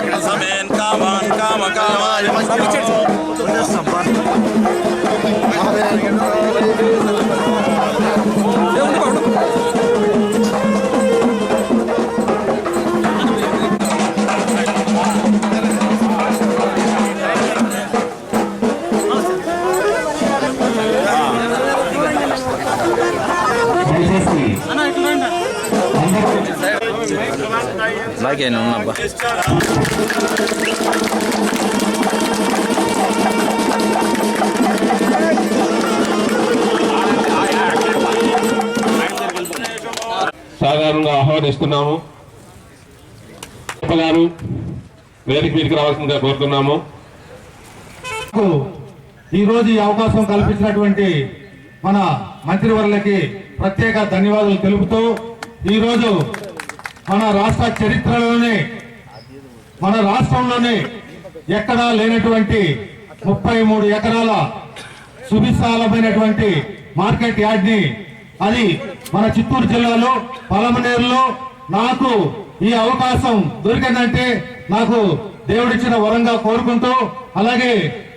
Amen. Come on, come on, come on. Come on. అలాగే ఉన్నబ్బా సాధారణంగా ఆహ్వానిస్తున్నాము. గారు వేదిక మీదకి రావాల్సిందిగా కోరుతున్నాము. ఈరోజు ఈ రోజు ఈ అవకాశం కల్పించినటువంటి మన మంత్రివర్లకి ప్రత్యేక ధన్యవాదాలు తెలుపుతూ ఈరోజు మన రాష్ట్ర చరిత్రలోనే మన రాష్ట్రంలోనే ఎక్కడా లేనటువంటి ముప్పై మూడు ఎకరాల సువిశాలమైనటువంటి మార్కెట్ యార్డ్ని అది మన చిత్తూరు జిల్లాలో పలమనేరులో నాకు ఈ అవకాశం దొరికిందంటే నాకు దేవుడిచ్చిన వరంగా కోరుకుంటూ అలాగే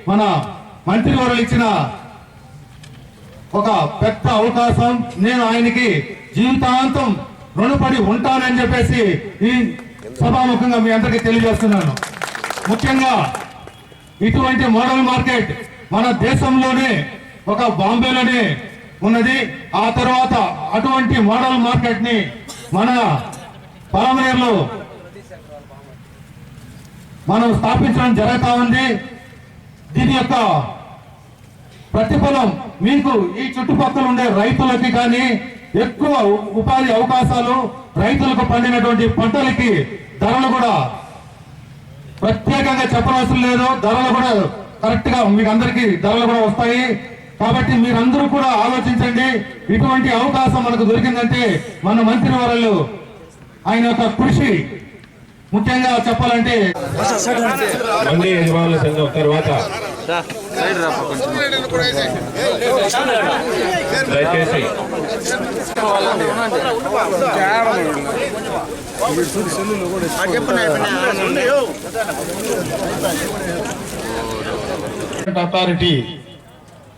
మన మంత్రి వారు ఇచ్చిన ఒక పెద్ద అవకాశం. నేను ఆయనకి జీవితాంతం రుణపడి ఉంటానని చెప్పేసి ఈ సభాముఖంగా మీ అందరికీ తెలియజేస్తున్నాను. ముఖ్యంగా ఇటువంటి మోడల్ మార్కెట్ మన దేశంలోనే ఒక బాంబేలోనే ఉన్నది. ఆ తర్వాత అటువంటి మోడల్ మార్కెట్ని మన పలమనేరులో మనం స్థాపించడం జరుగుతా ఉంది. దీని యొక్క ప్రతిఫలం మీకు ఈ చుట్టుపక్కల ఉండే రైతులకి కానీ ఎక్కువ ఉపాధి అవకాశాలు రైతులకు పండినటువంటి పంటలకి ధరలు కూడా ప్రత్యేకంగా చెప్పనవసరం లేదు. ధరలు కూడా కరెక్ట్గా మీకు అందరికీ ధరలు కూడా వస్తాయి. కాబట్టి మీరందరూ కూడా ఆలోచించండి. ఇటువంటి అవకాశం మనకు దొరికిందంటే మన మంత్రి వరలు ఆయన యొక్క కృషి ముఖ్యంగా చెప్పాలంటే మంది యజమానుల సంఘం తర్వాత దయచేసి. అథారిటీ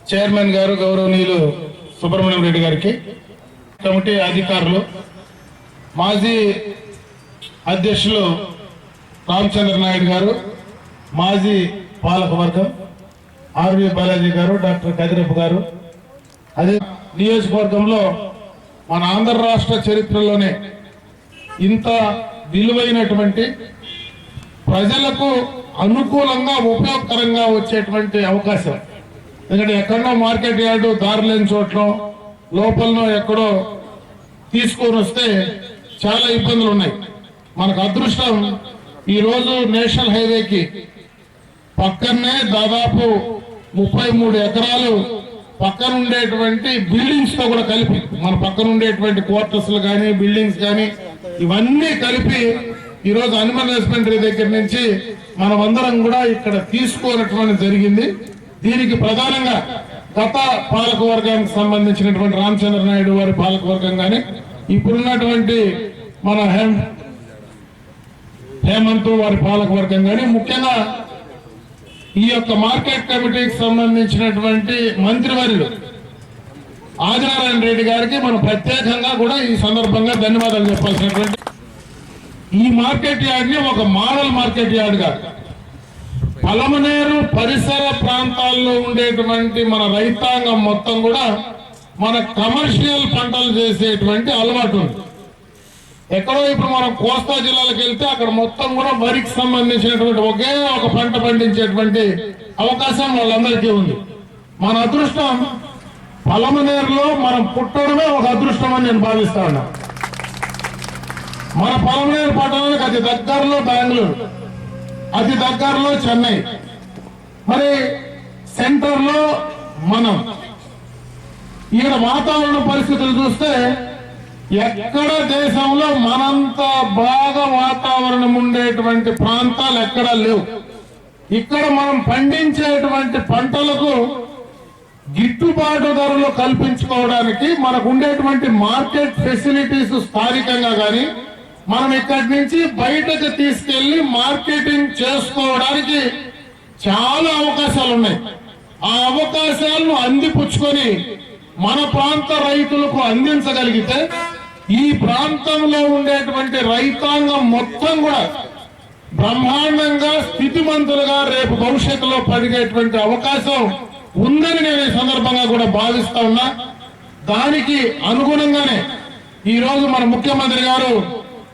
చైర్మన్ గారు గౌరవనీయులు సుబ్రహ్మణ్యం రెడ్డి గారికి కమిటీ అధికారులు మాజీ అధ్యక్షులు రామచంద్ర నాయుడు గారు మాజీ పాలకవర్గం ఆర్వి బాలాజీ గారు డాక్టర్ కదిరప్ప గారు. అదే నియోజకవర్గంలో మన ఆంధ్ర రాష్ట్ర చరిత్రలోనే ఇంత విలువైనటువంటి ప్రజలకు అనుకూలంగా ఉపయోగకరంగా వచ్చేటువంటి అవకాశం. ఎందుకంటే ఎక్కడో మార్కెట్ యార్డు దారి లేని చోట్ల లోపలనో ఎక్కడో తీసుకొని వస్తే చాలా ఇబ్బందులు ఉన్నాయి. మనకు అదృష్టం ఈరోజు నేషనల్ హైవేకి పక్కనే దాదాపు ముప్పై మూడు ఎకరాలు పక్కన ఉండేటువంటి బిల్డింగ్స్తో కూడా కలిపి మన పక్కన ఉండేటువంటి క్వార్టర్స్ కానీ బిల్డింగ్స్ కానీ ఇవన్నీ కలిపి ఈరోజు అనిమల్ హస్బెండరీ దగ్గర నుంచి మనం అందరం కూడా ఇక్కడ తీసుకోనటువంటి జరిగింది. దీనికి ప్రధానంగా గత పాలక వర్గానికి సంబంధించినటువంటి రామచంద్ర నాయుడు వారి పాలక వర్గం కానీ ఇప్పుడున్నటువంటి మన హేమ్ హేమంత్ వారి పాలక వర్గం కానీ ముఖ్యంగా ఈ యొక్క మార్కెట్ కమిటీకి సంబంధించినటువంటి మంత్రివర్యులు ఆదినారాయణ రెడ్డి గారికి మనం ప్రత్యేకంగా కూడా ఈ సందర్భంగా ధన్యవాదాలు చెప్పాల్సినటువంటి ఈ మార్కెట్ యార్డ్ని ఒక మోడల్ మార్కెట్ యార్డ్గా పలమనేరు పరిసర ప్రాంతాల్లో ఉండేటువంటి మన రైతాంగం మొత్తం కూడా మన కమర్షియల్ పంటలు చేసేటువంటి అలవాటు ఉంది. ఎక్కడో ఇప్పుడు మనం కోస్తా జిల్లాలకు వెళ్తే అక్కడ మొత్తం కూడా వరికి సంబంధించినటువంటి ఒకే ఒక పంట పండించేటువంటి అవకాశం వాళ్ళందరికీ ఉంది. మన అదృష్టం పలమనేరులో మనం పుట్టడమే ఒక అదృష్టం అని నేను భావిస్తా ఉన్నా. మన పలమనేరు పట్టణానికి అతి దగ్గరలో బెంగళూరు అతి దగ్గరలో చెన్నై. మరి సెంటర్లో మనం. ఈయన వాతావరణ పరిస్థితులు చూస్తే ఎక్కడ దేశంలో మనంత బాగా వాతావరణం ఉండేటువంటి ప్రాంతాలు ఎక్కడా లేవు. ఇక్కడ మనం పండించేటువంటి పంటలకు గిట్టుబాటు ధరలు కల్పించుకోవడానికి మనకు ఉండేటువంటి మార్కెట్ ఫెసిలిటీస్ స్థానికంగా కానీ మనం ఇక్కడి నుంచి బయటకు తీసుకెళ్ళి మార్కెటింగ్ చేసుకోవడానికి చాలా అవకాశాలు ఉన్నాయి. ఆ అవకాశాలను అందిపుచ్చుకొని మన ప్రాంత రైతులకు అందించగలిగితే ఈ ప్రాంతంలో ఉండేటువంటి రైతాంగం మొత్తం కూడా బ్రహ్మాండంగా స్థితిమంతులుగా రేపు భవిష్యత్తులో పడిగేటువంటి అవకాశం ఉందని నేను ఈ సందర్భంగా కూడా భావిస్తా ఉన్నా. దానికి అనుగుణంగానే ఈ రోజు మన ముఖ్యమంత్రి గారు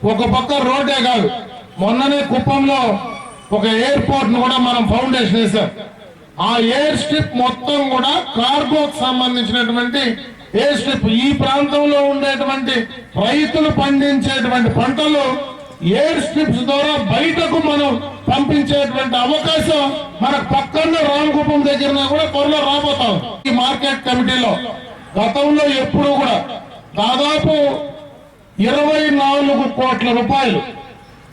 ఒక పక్క రోడ్డే కాదు మొన్ననే కుప్పంలో ఒక ఎయిర్పోర్ట్ను కూడా మనం ఫౌండేషన్ వేశాం ఆ ఎయిర్ స్ట్రిప్ మొత్తం కూడా కార్గోకు సంబంధించినటువంటి ఎయిర్ స్ట్రిప్ ఈ ప్రాంతంలో ఉండేటువంటి రైతులు పండించేటువంటి పంటలు ఎయిర్ స్ట్రిప్స్ ద్వారా బయటకు మనం పంపించేటువంటి అవకాశం మన పక్కన రామకుప్పం దగ్గర కూడా త్వరలో రాబోతాం. ఈ మార్కెట్ కమిటీలో గతంలో ఎప్పుడు కూడా దాదాపు ఇరవై నాలుగు కోట్ల రూపాయలు.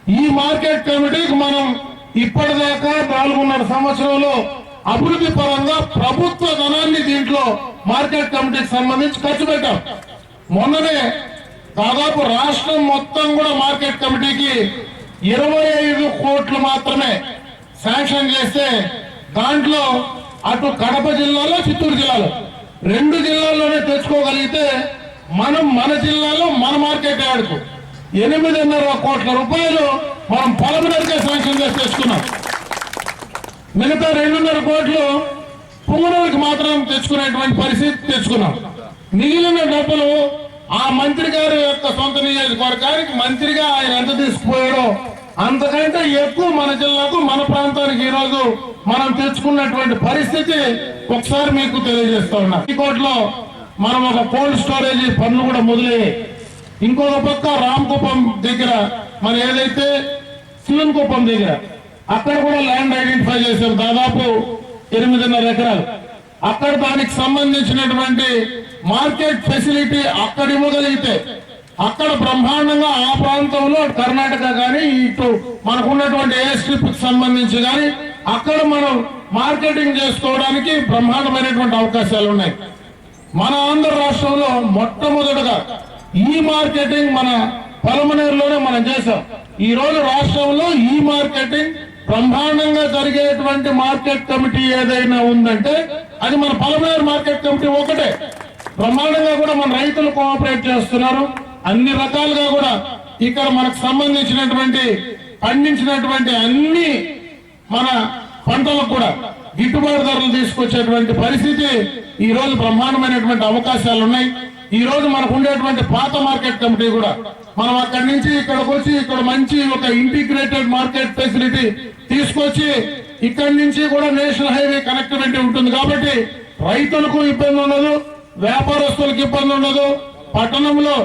ఈ మార్కెట్ కమిటీకి మనం ఇప్పటిదాకా నాలుగున్నర సంవత్సరంలో అభివృద్ధి పరంగా ప్రభుత్వ ధనాన్ని దీంట్లో మార్కెట్ కమిటీకి సంబంధించి ఖర్చు పెట్టాం. మొన్ననే దాదాపు రాష్ట్రం మొత్తం కూడా మార్కెట్ కమిటీకి ఇరవై ఐదు కోట్లు మాత్రమే శాంక్షన్ చేస్తే దాంట్లో అటు కడప జిల్లాలో చిత్తూరు జిల్లాలో. రెండు జిల్లాల్లోనే తెచ్చుకోగలిగితే మనం మన జిల్లాలో మన మార్కెట్ ఆడుకు ఎనిమిదిన్నర కోట్ల రూపాయలు మనం పొలమినరికే శాంక్షన్ చేసి తెచ్చుకున్నాం. మిగతా రెండున్నర కోట్లు పుంగనూరుకి మాత్రం తెచ్చుకునేటువంటి పరిస్థితి తెచ్చుకున్నాం. మిగిలిన డబ్బులు ఆ మంత్రి గారి యొక్క సొంత నియోజకవర్గానికి మంత్రిగా ఆయన ఎంత తీసుకుపోయాడో అంతకంటే ఎక్కువ మన జిల్లాకు మన ప్రాంతానికి ఈ రోజు మనం తెచ్చుకున్నటువంటి పరిస్థితి ఒకసారి మీకు తెలియజేస్తా ఉన్నా. కోట్లో మనం ఒక కోల్డ్ స్టోరేజ్ పనులు కూడా మొదలయ్యాయి. ఇంకొక పక్క రామకుప్పం దగ్గర మన ఏదైతే శివన్ కుప్పం దగ్గర అక్కడ కూడా ల్యాండ్ ఐడెంటిఫై చేశాం దాదాపు ఎనిమిదిన్నర ఎకరాలు. అక్కడ దానికి సంబంధించినటువంటి మార్కెట్ ఫెసిలిటీ అక్కడ ఇవ్వగలిగితే అక్కడ బ్రహ్మాండంగా ఆ ప్రాంతంలో కర్ణాటక కానీ ఇటు మనకున్నటువంటి ఏ స్ట్రిప్ సంబంధించి కానీ అక్కడ మనం మార్కెటింగ్ చేసుకోవడానికి బ్రహ్మాండమైనటువంటి అవకాశాలు ఉన్నాయి. మన ఆంధ్ర రాష్ట్రంలో మొట్టమొదటగా ఈ మార్కెటింగ్ మన పలమనేరులోనే మనం చేసాం ఈ రోజు రాష్ట్రంలో ఈ మార్కెటింగ్ బ్రహ్మాండంగా జరిగేటువంటి మార్కెట్ కమిటీ ఏదైనా ఉందంటే అది మన పలమేరు మార్కెట్ కమిటీ ఒకటే. బ్రహ్మాండంగా కూడా మన రైతులు కోఆపరేట్ చేస్తున్నారు. అన్ని రకాలుగా కూడా ఇక్కడ మనకు సంబంధించినటువంటి పండించినటువంటి అన్ని మన పంటలకు కూడా గిట్టుబాటు ధరలు తీసుకొచ్చేటువంటి పరిస్థితి ఈ రోజు బ్రహ్మాండమైనటువంటి అవకాశాలు ఉన్నాయి. ఈ రోజు మనకు ఉండేటువంటి పాత మార్కెట్ కమిటీ కూడా మనం అక్కడి నుంచి ఇక్కడికి వచ్చి ఇక్కడ మంచి ఒక ఇంటిగ్రేటెడ్ మార్కెట్ ఫెసిలిటీ తీసుకొచ్చి ఇక్కడి నుంచి కూడా నేషనల్ హైవే కనెక్టివిటీ ఉంటుంది కాబట్టి రైతులకు ఇబ్బంది ఉండదు వ్యాపారస్తులకు ఇబ్బంది ఉండదు. పట్టణంలో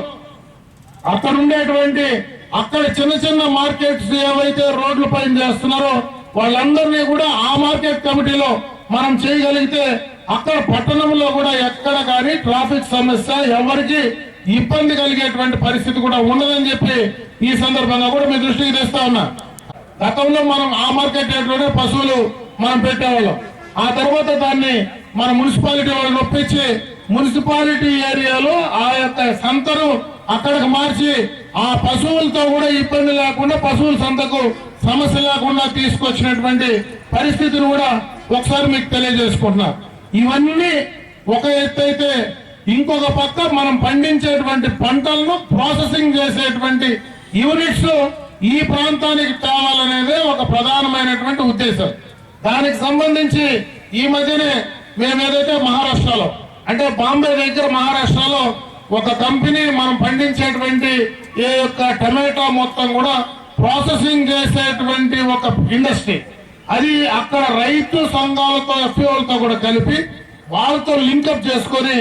అక్కడ ఉండేటువంటి అక్కడ చిన్న చిన్న మార్కెట్స్ ఏవైతే రోడ్ల పైన చేస్తున్నారో వాళ్ళందరినీ కూడా ఆ మార్కెట్ కమిటీలో మనం చేయగలిగితే అక్కడ పట్టణంలో కూడా ఎక్కడ కానీ ట్రాఫిక్ సమస్య ఎవరికి ఇబ్బంది కలిగేటువంటి పరిస్థితి కూడా ఉండదని చెప్పి ఈ సందర్భంగా కూడా మీ దృష్టికి తెస్తా ఉన్నా. గతంలో మనం ఆ మార్కెట్ రేట్లోనే పశువులు మనం పెట్టేవాళ్ళం. ఆ తర్వాత దాన్ని మన మున్సిపాలిటీ వాళ్ళని ఒప్పించి మున్సిపాలిటీ ఏరియాలో ఆ యొక్క సంతను అక్కడికి మార్చి ఆ పశువులతో కూడా ఇబ్బంది లేకుండా పశువుల సంతకు సమస్య లేకుండా తీసుకొచ్చినటువంటి పరిస్థితిని కూడా ఒకసారి మీకు తెలియజేసుకుంటున్నా. ఇవన్నీ ఒక ఎత్తైతే ఇంకొక పక్క మనం పండించేటువంటి పంటలను ప్రాసెసింగ్ చేసేటువంటి యూనిట్స్ ఈ ప్రాంతానికి కావాలనేదే ఒక ప్రధానమైనటువంటి ఉద్దేశం. దానికి సంబంధించి ఈ మధ్యనే మేము ఏదైతే మహారాష్ట్రలో అంటే బాంబే దగ్గర మహారాష్ట్రలో ఒక కంపెనీ మనం పండించేటువంటి ఏ యొక్క టమాటా మొత్తం కూడా ప్రాసెసింగ్ చేసేటువంటి ఒక ఇండస్ట్రీ. అది అక్కడ రైతు సంఘాలతో ఎఫ్ఓలతో కూడా కలిపి వాళ్ళతో లింకప్ చేసుకొని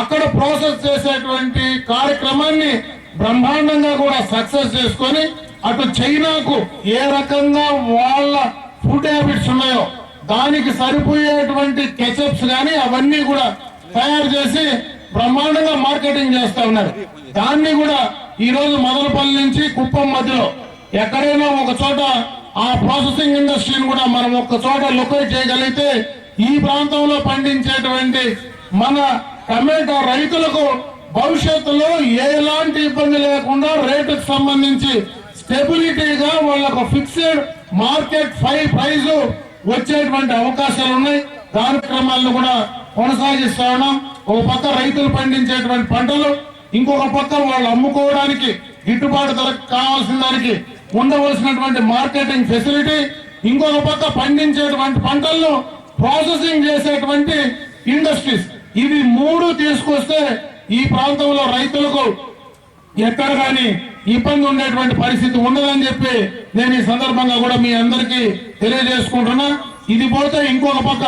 అక్కడ ప్రాసెస్ చేసేటువంటి కార్యక్రమాన్ని బ్రహ్మాండంగా కూడా సక్సెస్ చేసుకొని అటు చైనాకు ఏ రకంగా వాళ్ళ ఫుడ్ హ్యాబిట్స్ ఉన్నాయో దానికి సరిపోయేటువంటి కెచప్స్ కానీ అవన్నీ కూడా తయారు చేసి బ్రహ్మాండంగా మార్కెటింగ్ చేస్తా ఉన్నారు. దాన్ని కూడా ఈ రోజు మదనపల్లి నుంచి కుప్పం మధ్యలో ఎక్కడైనా ఒక చోట ఆ ప్రాసెసింగ్ ఇండస్ట్రీని కూడా మనం ఒక చోట లొకేట్ చేయగలిగితే ఈ ప్రాంతంలో పండించేటువంటి మన టమాటో రైతులకు భవిష్యత్తులో ఎలాంటి ఇబ్బంది లేకుండా రేటుకు సంబంధించి స్టెబిలిటీగా వాళ్ళకు ఫిక్స్డ్ మార్కెట్ ఫై ప్రైజ్ వచ్చేటువంటి అవకాశాలు ఉన్నాయి. కార్యక్రమాలను కూడా కొనసాగిస్తా ఉన్నాం. ఒక పక్క రైతులు పండించేటువంటి పంటలు ఇంకొక పక్క వాళ్ళు అమ్ముకోవడానికి గిట్టుబాటు ధర కావాల్సిన దానికి ఉండవలసినటువంటి మార్కెటింగ్ ఫెసిలిటీ ఇంకొక పక్క పండించేటువంటి పంటలను ప్రాసెసింగ్ చేసేటువంటి ఇండస్ట్రీస్ ఇవి మూడు తీసుకొస్తే ఈ ప్రాంతంలో రైతులకు ఎక్కడ కానీ ఇబ్బంది ఉండేటువంటి పరిస్థితి ఉండదని చెప్పి నేను ఈ సందర్భంగా కూడా మీ అందరికీ తెలియజేసుకుంటున్నా. ఇది పోతే ఇంకొక పక్క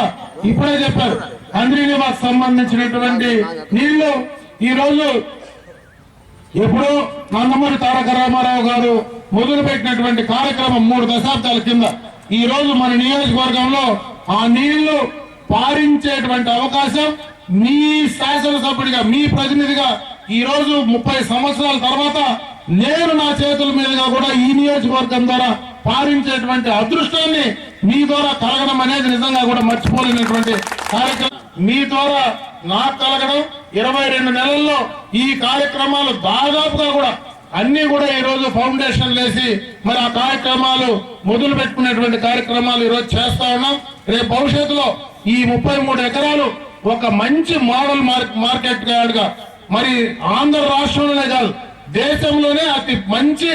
ఇప్పుడే చెప్పారు అంద్రీనివాస్ సంబంధించినటువంటి నీళ్ళు ఈ రోజు ఎప్పుడో నందమూరి తారక రామారావు గారు మొదలుపెట్టినటువంటి కార్యక్రమం మూడు దశాబ్దాల కింద. ఈ రోజు మన నియోజకవర్గంలో ఆ నీళ్ళు పారించేటువంటి అవకాశం మీ శాసనసభ్యుడిగా మీ ప్రతినిధిగా ఈ రోజు ముప్పై సంవత్సరాల తర్వాత నేను నా చేతుల మీదుగా కూడా ఈ నియోజకవర్గం ద్వారా పాలించేటువంటి అదృష్టాన్ని మీ ద్వారా కలగడం అనేది నిజంగా కూడా మర్చిపోలేనటువంటి కార్యక్రమం. మీ ద్వారా నాకు కలగడం ఇరవై రెండు నెలల్లో ఈ కార్యక్రమాలు దాదాపుగా కూడా అన్ని కూడా ఈ రోజు ఫౌండేషన్ లేసి మరి ఆ కార్యక్రమాలు మొదలు పెట్టుకునేటువంటి కార్యక్రమాలు ఈరోజు చేస్తా ఉన్నాం. రేపు భవిష్యత్తులో ఈ ముప్పై మూడు ఎకరాలు ఒక మంచి మోడల్ మార్- మార్కెట్ యార్డ్గా మరి ఆంధ్ర రాష్ట్రంలోనే కాదు దేశంలోనే అతి మంచి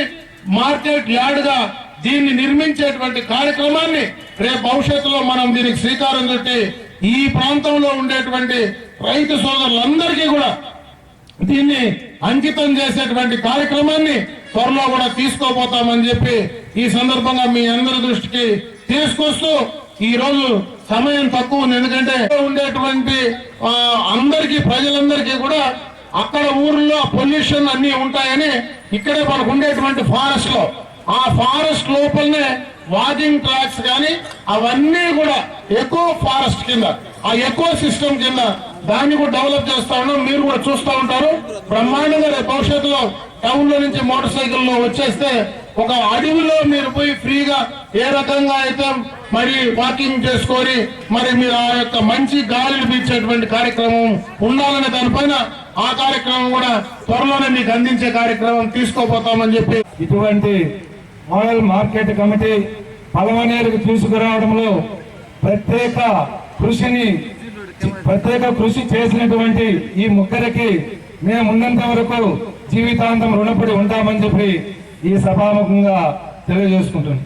మార్కెట్ యార్డ్గా దీన్ని నిర్మించేటువంటి కార్యక్రమాన్ని రేపు భవిష్యత్తులో మనం దీనికి శ్రీకారం చుట్టి ఈ ప్రాంతంలో ఉండేటువంటి రైతు సోదరులందరికీ కూడా దీన్ని అంకితం చేసేటువంటి కార్యక్రమాన్ని త్వరలో కూడా తీసుకోపోతామని చెప్పి ఈ సందర్భంగా మీ అందరి దృష్టికి తీసుకొస్తూ ఈ రోజు సమయం తక్కువ ఉంది. ఎందుకంటే ఉండేటువంటి అందరికీ ప్రజలందరికీ కూడా అక్కడ ఊర్లో పొల్యూషన్ అన్ని ఉంటాయని ఇక్కడే మనకు ఉండేటువంటి ఫారెస్ట్లో. ఆ ఫారెస్ట్ లోపలనే వాకింగ్ ట్రాక్స్ కానీ అవన్నీ కూడా ఎక్కువ ఫారెస్ట్ కింద ఆ ఎక్కువ సిస్టమ్ కింద దాన్ని కూడా డెవలప్ చేస్తా ఉన్నాం. మీరు కూడా చూస్తూ ఉంటారు. బ్రహ్మాండంగా భవిష్యత్తులో టౌన్లో నుంచి మోటార్ సైకిల్లో వచ్చేస్తే ఒక అడవిలో మీరు పోయి ఫ్రీగా ఏ రకంగా అయితే మరి వాకింగ్ చేసుకొని మరి మీరు ఆ యొక్క మంచి గాలిని పీల్చేటువంటి కార్యక్రమం ఉండాలనే దానిపైన ఆ కార్యక్రమం కూడా త్వరలోనే మీకు అందించే కార్యక్రమం తీసుకోపోతామని చెప్పి ఇటువంటి మోడల్ మార్కెట్ కమిటీ పలమనేరుకు తీసుకురావడంలో ప్రత్యేక కృషిని ప్రత్యేక కృషి చేసినటువంటి ఈ ముగ్గురికి మేమున్నంత వరకు జీవితాంతం రుణపడి ఉంటామని చెప్పి ఈ సభాముఖంగా తెలియజేసుకుంటున్నాం.